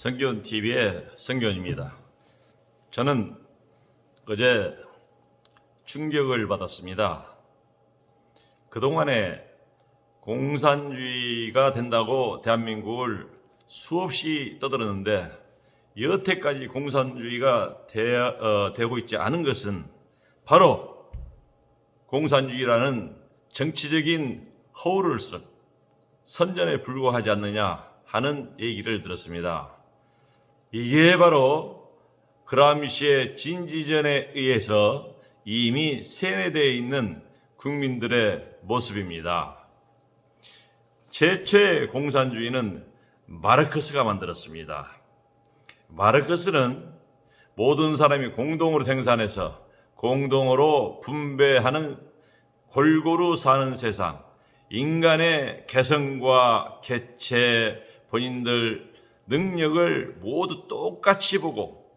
성교원 TV의 성교원입니다. 저는 어제 충격을 받았습니다. 그동안에 공산주의가 된다고 대한민국을 수없이 떠들었는데 여태까지 공산주의가 되, 어, 되고 있지 않은 것은 바로 공산주의라는 정치적인 허울을 쓰 선전에 불과하지 않느냐 하는 얘기를 들었습니다. 이게 바로 그람시의 진지전에 의해서 이미 세뇌되어 있는 국민들의 모습입니다. 최초의 공산주의는 마르크스가 만들었습니다. 마르크스는 모든 사람이 공동으로 생산해서 공동으로 분배하는 골고루 사는 세상, 인간의 개성과 개체, 본인들 능력을 모두 똑같이 보고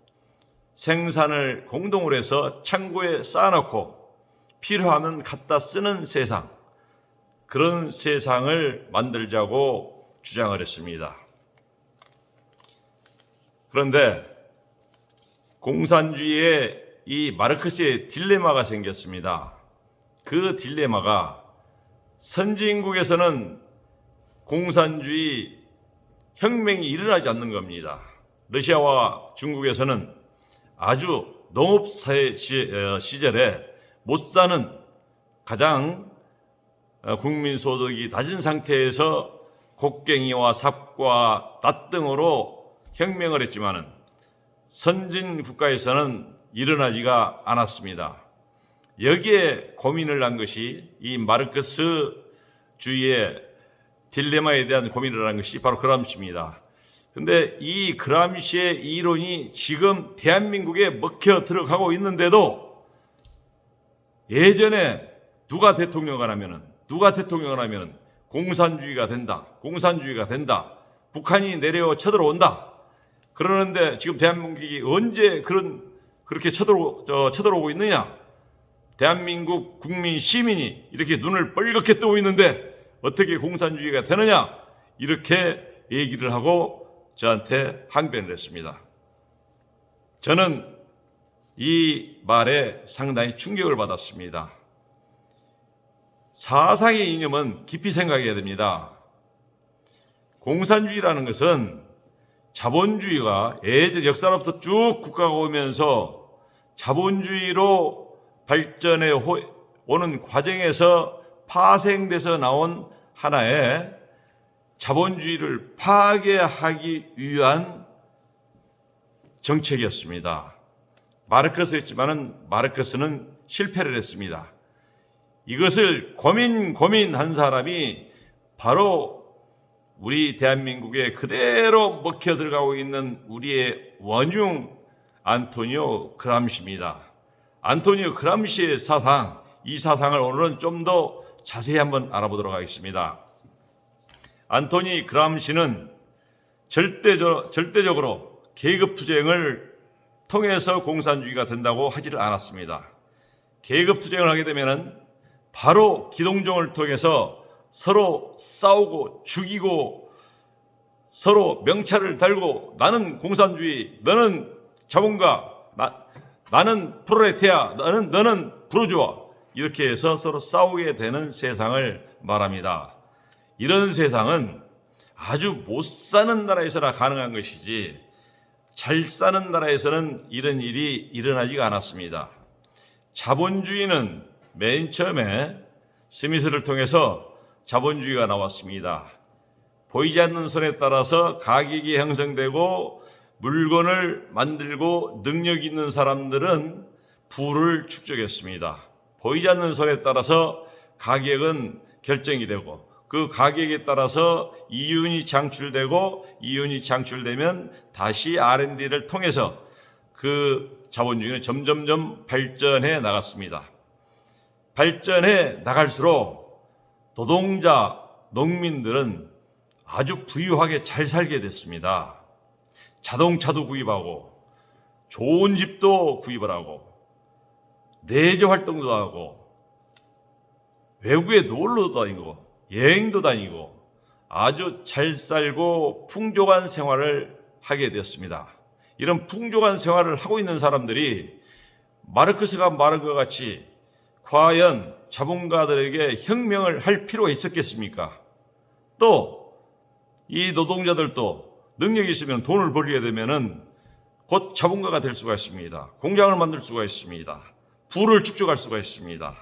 생산을 공동으로 해서 창고에 쌓아놓고 필요하면 갖다 쓰는 세상, 그런 세상을 만들자고 주장을 했습니다. 그런데 공산주의에 이 마르크스의 딜레마가 생겼습니다. 그 딜레마가 선진국에서는 공산주의 혁명이 일어나지 않는 겁니다. 러시아와 중국에서는 아주 농업사회 어, 시절에 못 사는 가장 어, 국민 소득이 낮은 상태에서 곡괭이와 삽과 낫 등으로 혁명을 했지만은 선진 국가에서는 일어나지가 않았습니다. 여기에 고민을 한 것이 이 마르크스 주의의 딜레마에 대한 고민을 한 것이 바로 그람시입니다. 근데 이 그람시의 이론이 지금 대한민국에 먹혀 들어가고 있는데도 예전에 누가 대통령을 하면은 누가 대통령을 하면은 공산주의가 된다. 공산주의가 된다. 북한이 내려 쳐들어온다. 그러는데 지금 대한민국이 언제 그런 그렇게 쳐들어 저, 쳐들어오고 있느냐? 대한민국 국민 시민이 이렇게 눈을 뻘겋게 뜨고 있는데 어떻게 공산주의가 되느냐? 이렇게 얘기를 하고 저한테 항변을 했습니다. 저는 이 말에 상당히 충격을 받았습니다. 사상의 이념은 깊이 생각해야 됩니다. 공산주의라는 것은 자본주의가 예전 역사로부터 쭉 국가가 오면서 자본주의로 발전해 오는 과정에서 파생돼서 나온 하나의 자본주의를 파괴하기 위한 정책이었습니다. 마르크스였지만은 마르크스는 실패를 했습니다. 이것을 고민 고민한 사람이 바로 우리 대한민국에 그대로 먹혀 들어가고 있는 우리의 원흉 안토니오 그람시입니다. 안토니오 그람시의 사상, 이 사상을 오늘은 좀 더 자세히 한번 알아보도록 하겠습니다. 안토니 그람시는 절대적, 절대적으로 계급 투쟁을 통해서 공산주의가 된다고 하지를 않았습니다. 계급 투쟁을 하게 되면 바로 기동정을 통해서 서로 싸우고 죽이고 서로 명찰을 달고 나는 공산주의, 너는 자본가, 나, 나는 프로레테아, 너는, 너는 부르주아 이렇게 해서 서로 싸우게 되는 세상을 말합니다. 이런 세상은 아주 못 사는 나라에서나 가능한 것이지 잘 사는 나라에서는 이런 일이 일어나지가 않았습니다. 자본주의는 맨 처음에 스미스를 통해서 자본주의가 나왔습니다. 보이지 않는 선에 따라서 가격이 형성되고 물건을 만들고 능력 있는 사람들은 부를 축적했습니다. 보이지 않는 선에 따라서 가격은 결정이 되고 그 가격에 따라서 이윤이 창출되고 이윤이 창출되면 다시 R&D를 통해서 그 자본주의는 점점점 발전해 나갔습니다. 발전해 나갈수록 노동자, 농민들은 아주 부유하게 잘 살게 됐습니다. 자동차도 구입하고 좋은 집도 구입을 하고 내재 활동도 하고 외국에 놀러도 다니고 여행도 다니고 아주 잘 살고 풍족한 생활을 하게 되었습니다. 이런 풍족한 생활을 하고 있는 사람들이 마르크스가 말한 것 같이 과연 자본가들에게 혁명을 할 필요가 있었겠습니까? 또 이 노동자들도 능력이 있으면 돈을 벌게 되면은 곧 자본가가 될 수가 있습니다. 공장을 만들 수가 있습니다. 부를 축적할 수가 있습니다.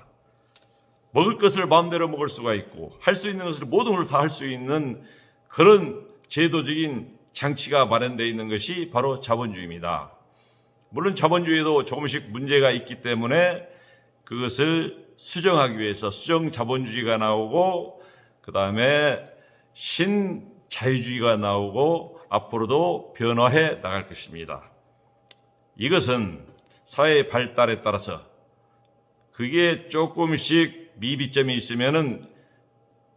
먹을 것을 마음대로 먹을 수가 있고 할 수 있는 것을 모든 걸 다 할 수 있는 그런 제도적인 장치가 마련되어 있는 것이 바로 자본주의입니다. 물론 자본주의도 조금씩 문제가 있기 때문에 그것을 수정하기 위해서 수정 자본주의가 나오고 그 다음에 신 자유주의가 나오고 앞으로도 변화해 나갈 것입니다. 이것은 사회의 발달에 따라서 그게 조금씩 미비점이 있으면은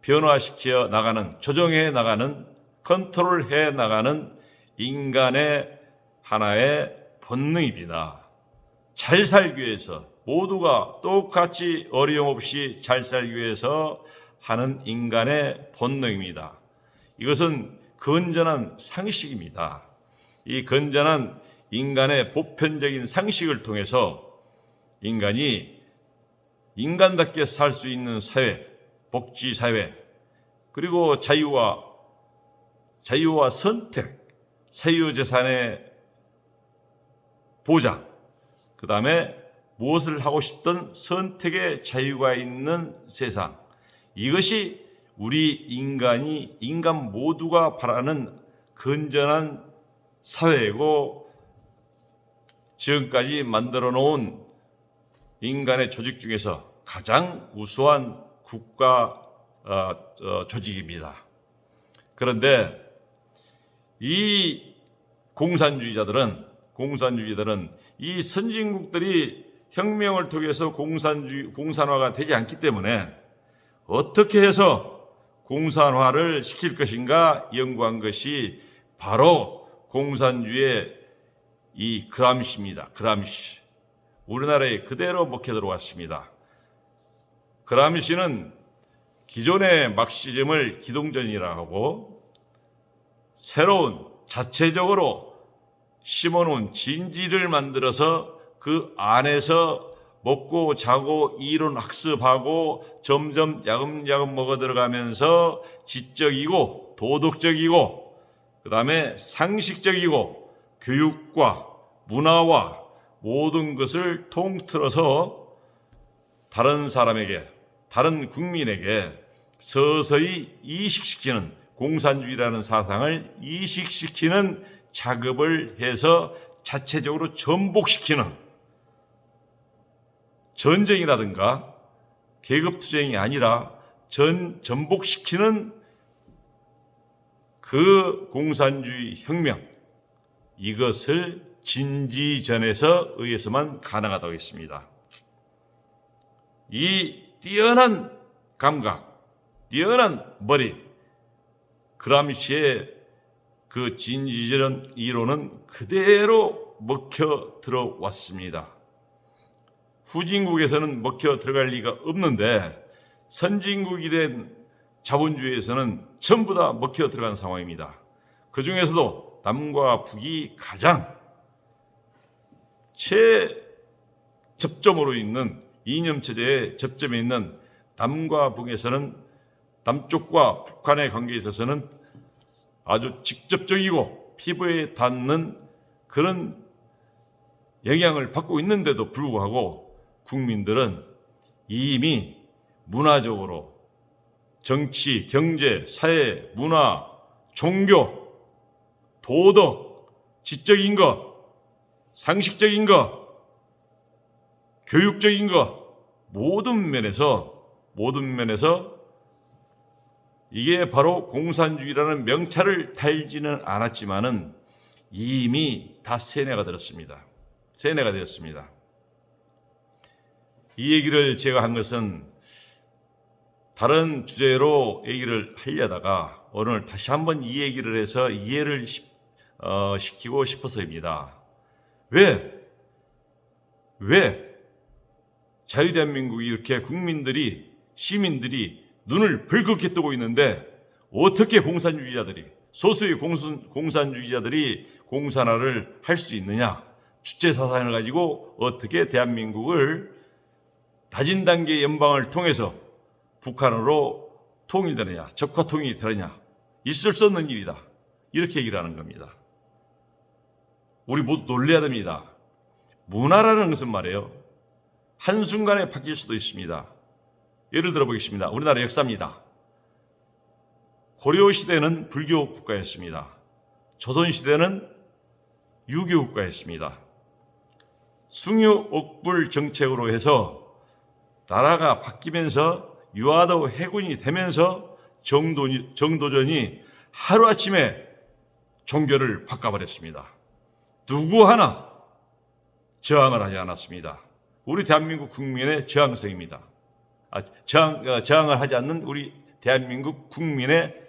변화시켜 나가는, 조정해 나가는, 컨트롤해 나가는 인간의 하나의 본능입니다. 잘 살기 위해서 모두가 똑같이 어려움 없이 잘 살기 위해서 하는 인간의 본능입니다. 이것은 건전한 상식입니다. 이 건전한 인간의 보편적인 상식을 통해서 인간이 인간답게 살 수 있는 사회, 복지 사회, 그리고 자유와 자유와 선택, 사유 재산의 보장, 그 다음에 무엇을 하고 싶든 선택의 자유가 있는 세상. 이것이 우리 인간이 인간 모두가 바라는 건전한 사회이고 지금까지 만들어 놓은 인간의 조직 중에서 가장 우수한 국가 어, 어, 조직입니다. 그런데 이 공산주의자들은 공산주의자들은 이 선진국들이 혁명을 통해서 공산주의 공산화가 되지 않기 때문에 어떻게 해서 공산화를 시킬 것인가 연구한 것이 바로 공산주의의 이 그람시입니다. 그람시. 우리나라에 그대로 먹혀 들어왔습니다. 그람시는 기존의 막시즘을 기동전이라 하고 새로운 자체적으로 심어놓은 진지를 만들어서 그 안에서 먹고 자고 이론 학습하고 점점 야금야금 먹어 들어가면서 지적이고 도덕적이고 그 다음에 상식적이고 교육과 문화와 모든 것을 통틀어서 다른 사람에게 다른 국민에게 서서히 이식시키는 공산주의라는 사상을 이식시키는 작업을 해서 자체적으로 전복시키는 전쟁이라든가 계급투쟁이 아니라 전, 전복시키는 그 공산주의 혁명, 이것을 진지전에서 의해서만 가능하다고 했습니다. 이 뛰어난 감각, 뛰어난 머리, 그람시의 그 진지전 이론은 그대로 먹혀 들어왔습니다. 후진국에서는 먹혀 들어갈 리가 없는데 선진국이 된 자본주의에서는 전부 다 먹혀 들어간 상황입니다. 그 중에서도 남과 북이 가장 최접점으로 있는 이념 체제의 접점에 있는 남과 북에서는 남쪽과 북한의 관계에 있어서는 아주 직접적이고 피부에 닿는 그런 영향을 받고 있는데도 불구하고 국민들은 이미 문화적으로 정치, 경제, 사회, 문화, 종교, 도덕, 지적인 것, 상식적인 것, 교육적인 것, 모든 면에서, 모든 면에서 이게 바로 공산주의라는 명찰을 달지는 않았지만은 이미 다 세뇌가 되었습니다. 세뇌가 되었습니다. 이 얘기를 제가 한 것은 다른 주제로 얘기를 하려다가 오늘 다시 한번 이 얘기를 해서 이해를 시, 어, 시키고 싶어서입니다. 왜? 왜? 자유대한민국이 이렇게 국민들이, 시민들이 눈을 벌겋게 뜨고 있는데 어떻게 공산주의자들이, 소수의 공산, 공산주의자들이 공산화를 할 수 있느냐? 주체 사상을 가지고 어떻게 대한민국을 낮은 단계 연방을 통해서 북한으로 통일되느냐, 적화 통일이 되느냐, 있을 수 없는 일이다. 이렇게 얘기를 하는 겁니다. 우리 모두 놀래야 됩니다. 문화라는 것은 말이에요. 한순간에 바뀔 수도 있습니다. 예를 들어 보겠습니다. 우리나라 역사입니다. 고려 시대는 불교 국가였습니다. 조선 시대는 유교 국가였습니다. 숭유 옥불 정책으로 해서 나라가 바뀌면서 유아도 해군이 되면서 정도, 정도전이 하루아침에 종교를 바꿔버렸습니다. 누구 하나 저항을 하지 않았습니다. 우리 대한민국 국민의 저항성입니다. 아, 저항, 어, 저항을 하지 않는 우리 대한민국 국민의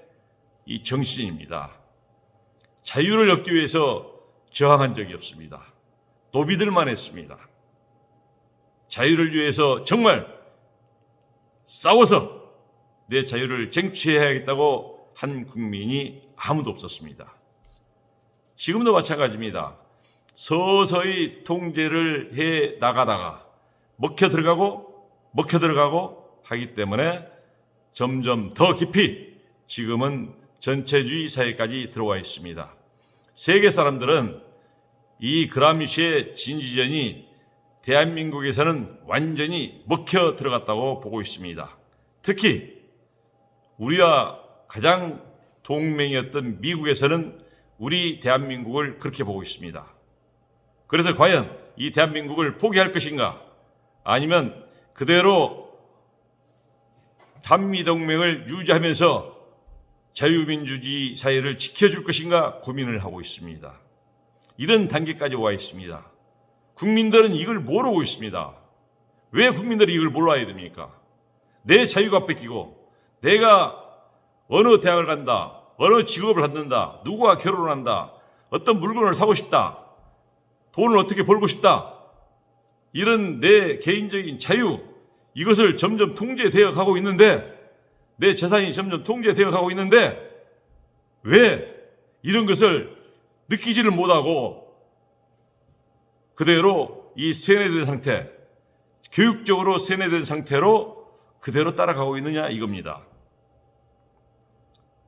이 정신입니다. 자유를 얻기 위해서 저항한 적이 없습니다. 노비들만 했습니다. 자유를 위해서 정말 싸워서 내 자유를 쟁취해야겠다고 한 국민이 아무도 없었습니다. 지금도 마찬가지입니다. 서서히 통제를 해 나가다가 먹혀 들어가고 먹혀 들어가고 하기 때문에 점점 더 깊이 지금은 전체주의 사회까지 들어와 있습니다. 세계 사람들은 이 그라미시의 진지전이 대한민국에서는 완전히 먹혀 들어갔다고 보고 있습니다. 특히 우리와 가장 동맹이었던 미국에서는 우리 대한민국을 그렇게 보고 있습니다. 그래서 과연 이 대한민국을 포기할 것인가? 아니면 그대로 한미동맹을 유지하면서 자유민주주의 사회를 지켜줄 것인가 고민을 하고 있습니다. 이런 단계까지 와 있습니다. 국민들은 이걸 모르고 있습니다. 왜 국민들이 이걸 몰라야 됩니까? 내 자유가 뺏기고 내가 어느 대학을 간다, 어느 직업을 갖는다, 누구와 결혼한다, 어떤 물건을 사고 싶다, 돈을 어떻게 벌고 싶다, 이런 내 개인적인 자유, 이것을 점점 통제되어 가고 있는데, 내 재산이 점점 통제되어 가고 있는데, 왜 이런 것을 느끼지를 못하고, 그대로 이 세뇌된 상태, 교육적으로 세뇌된 상태로 그대로 따라가고 있느냐 이겁니다.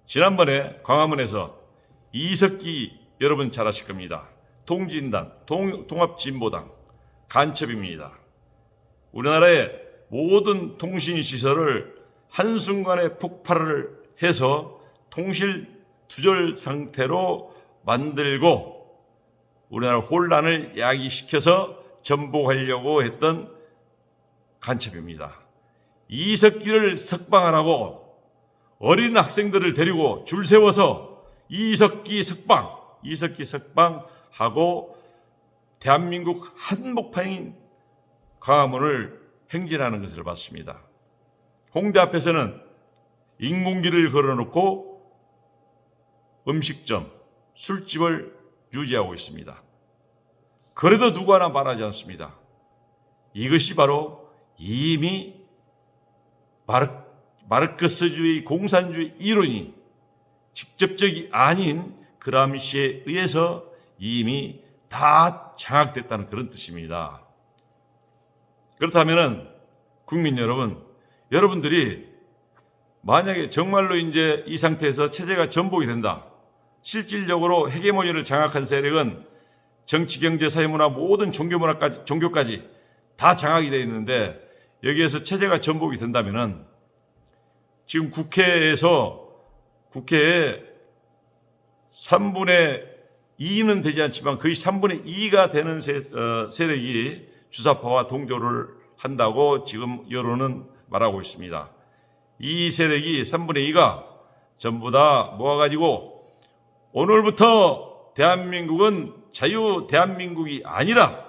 지난번에 광화문에서 이석기 여러분 잘 아실 겁니다. 통진당, 동, 통합진보당 간첩입니다. 우리나라의 모든 통신시설을 한순간에 폭발을 해서 통실 두절 상태로 만들고 우리나라 혼란을 야기시켜서 전복하려고 했던 간첩입니다. 이석기를 석방하라고 어린 학생들을 데리고 줄 세워서 이석기 석방, 이석기 석방 하고 대한민국 한복판인 광화문을 행진하는 것을 봤습니다. 홍대 앞에서는 인공기를 걸어놓고 음식점, 술집을 유지하고 있습니다. 그래도 누구 하나 말하지 않습니다. 이것이 바로 이미 마르, 마르크스주의 공산주의 이론이 직접적이 아닌 그람시에 의해서 이미 다 장악됐다는 그런 뜻입니다. 그렇다면 국민 여러분, 여러분들이 만약에 정말로 이제 이 상태에서 체제가 전복이 된다. 실질적으로 헤게모니를 장악한 세력은 정치, 경제, 사회, 문화 모든 종교 문화까지 종교까지 다 장악이 되어 있는데 여기에서 체제가 전복이 된다면은 지금 국회에서 국회에 3분의 2는 되지 않지만 거의 3분의 2가 되는 세, 어, 세력이 주사파와 동조를 한다고 지금 여론은 말하고 있습니다. 이 세력이 3분의 2가 전부 다 모아가지고 오늘부터 대한민국은 자유 대한민국이 아니라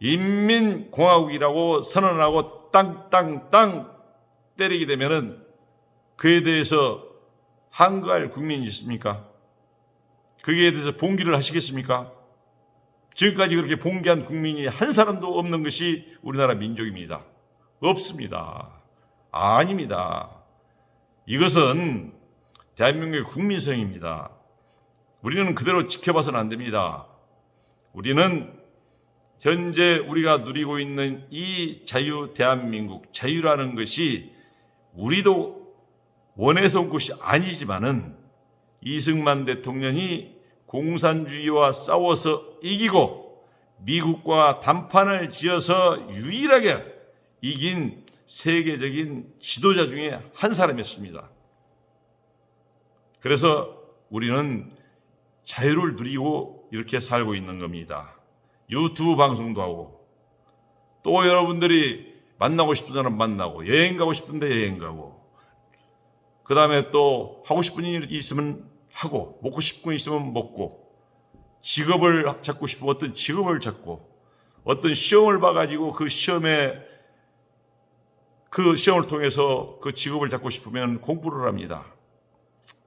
인민공화국이라고 선언하고 땅땅땅 때리게 되면은 그에 대해서 한가할 국민이 있습니까? 거기에 대해서 봉기를 하시겠습니까? 지금까지 그렇게 봉기한 국민이 한 사람도 없는 것이 우리나라 민족입니다. 없습니다. 아닙니다. 이것은 대한민국의 국민성입니다. 우리는 그대로 지켜봐서는 안 됩니다. 우리는 현재 우리가 누리고 있는 이 자유 대한민국 자유라는 것이 우리도 원해서 온 것이 아니지만은 이승만 대통령이 공산주의와 싸워서 이기고 미국과 담판을 지어서 유일하게 이긴 세계적인 지도자 중에 한 사람이었습니다. 그래서 우리는 자유를 누리고 이렇게 살고 있는 겁니다. 유튜브 방송도 하고 또 여러분들이 만나고 싶은 사람 만나고 여행 가고 싶은데 여행 가고 그 다음에 또 하고 싶은 일이 있으면 하고 먹고 싶은 거 있으면 먹고 직업을 찾고 싶으면 어떤 직업을 찾고 어떤 시험을 봐가지고 그 시험에 그 시험을 통해서 그 직업을 잡고 싶으면 공부를 합니다.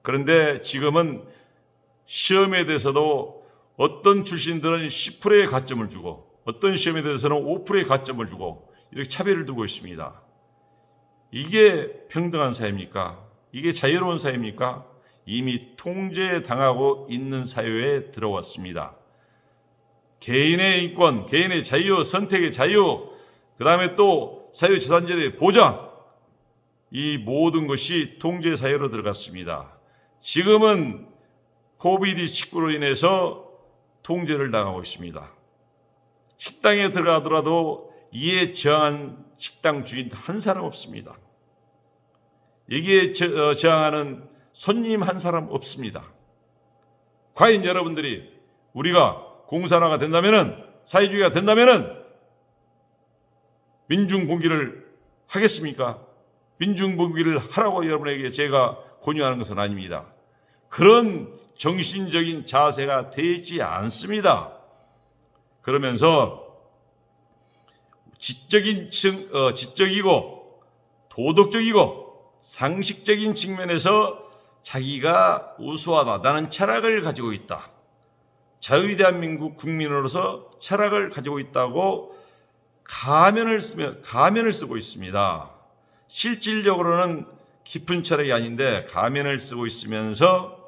그런데 지금은 시험에 대해서도 어떤 출신들은 10%의 가점을 주고 어떤 시험에 대해서는 5%의 가점을 주고 이렇게 차별을 두고 있습니다. 이게 평등한 사회입니까? 이게 자유로운 사회입니까? 이미 통제당하고 있는 사회에 들어왔습니다. 개인의 인권, 개인의 자유, 선택의 자유, 그 다음에 또 사유재산제의 보장, 이 모든 것이 통제 사회로 들어갔습니다. 지금은 코비드19로 인해서 통제를 당하고 있습니다. 식당에 들어가더라도 이에 저항한 식당 주인 한 사람 없습니다. 여기에 저- 어, 저항하는 손님 한 사람 없습니다. 과연 여러분들이 우리가 공산화가 된다면은 사회주의가 된다면은 민중 봉기를 하겠습니까? 민중 봉기를 하라고 여러분에게 제가 권유하는 것은 아닙니다. 그런 정신적인 자세가 되지 않습니다. 그러면서 지적인 층, 어, 지적이고 도덕적이고 상식적인 측면에서 자기가 우수하다. 나는 철학을 가지고 있다. 자유 대한민국 국민으로서 철학을 가지고 있다고 가면을 쓰며 가면을 쓰고 있습니다. 실질적으로는 깊은 철학이 아닌데 가면을 쓰고 있으면서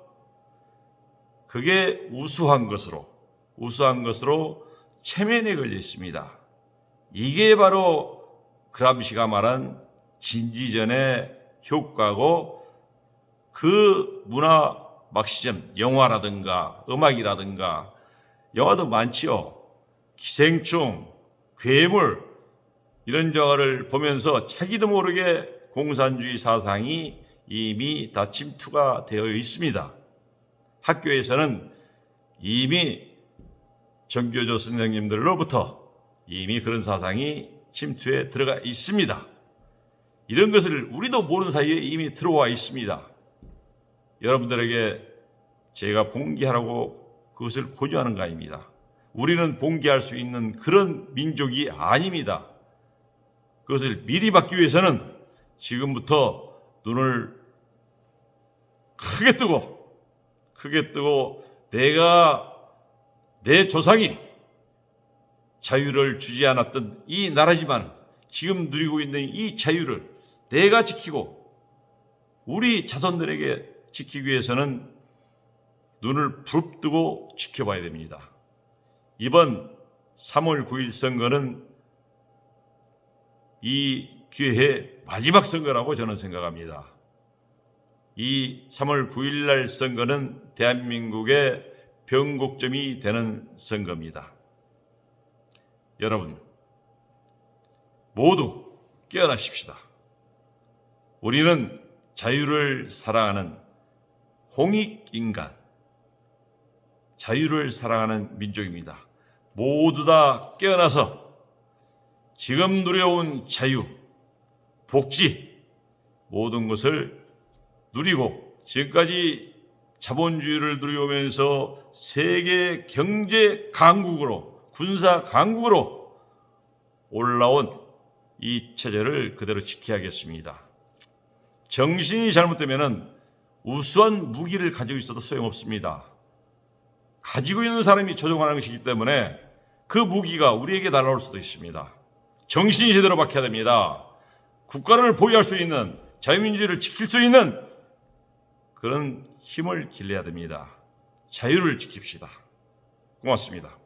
그게 우수한 것으로 우수한 것으로 체면에 걸려 있습니다. 이게 바로 그람시가 말한 진지전의 효과고 그 문화 막시점 영화라든가 음악이라든가 영화도 많지요. 기생충, 괴물 이런 영화를 보면서 자기도 모르게 공산주의 사상이 이미 다 침투가 되어 있습니다. 학교에서는 이미 정교조 선생님들로부터 이미 그런 사상이 침투에 들어가 있습니다. 이런 것을 우리도 모르는 사이에 이미 들어와 있습니다. 여러분들에게 제가 봉기하라고 그것을 권유하는 거 아닙니다. 우리는 봉기할 수 있는 그런 민족이 아닙니다. 그것을 미리 받기 위해서는 지금부터 눈을 크게 뜨고 크게 뜨고 내가 내 조상이 자유를 주지 않았던 이 나라지만 지금 누리고 있는 이 자유를 내가 지키고 우리 자손들에게 지키기 위해서는 눈을 부릅뜨고 지켜봐야 됩니다. 이번 3월 9일 선거는 이 기회의 마지막 선거라고 저는 생각합니다. 이 3월 9일 날 선거는 대한민국의 변곡점이 되는 선거입니다. 여러분, 모두 깨어나십시다. 우리는 자유를 사랑하는 홍익 인간, 자유를 사랑하는 민족입니다. 모두 다 깨어나서 지금 누려온 자유, 복지, 모든 것을 누리고 지금까지 자본주의를 누려오면서 세계 경제 강국으로 군사 강국으로 올라온 이 체제를 그대로 지켜야겠습니다. 정신이 잘못되면은 우수한 무기를 가지고 있어도 소용없습니다. 가지고 있는 사람이 조종하는 것이기 때문에 그 무기가 우리에게 날아올 수도 있습니다. 정신이 제대로 박혀야 됩니다. 국가를 보유할 수 있는 자유민주주의를 지킬 수 있는 그런 힘을 길러야 됩니다. 자유를 지킵시다. 고맙습니다.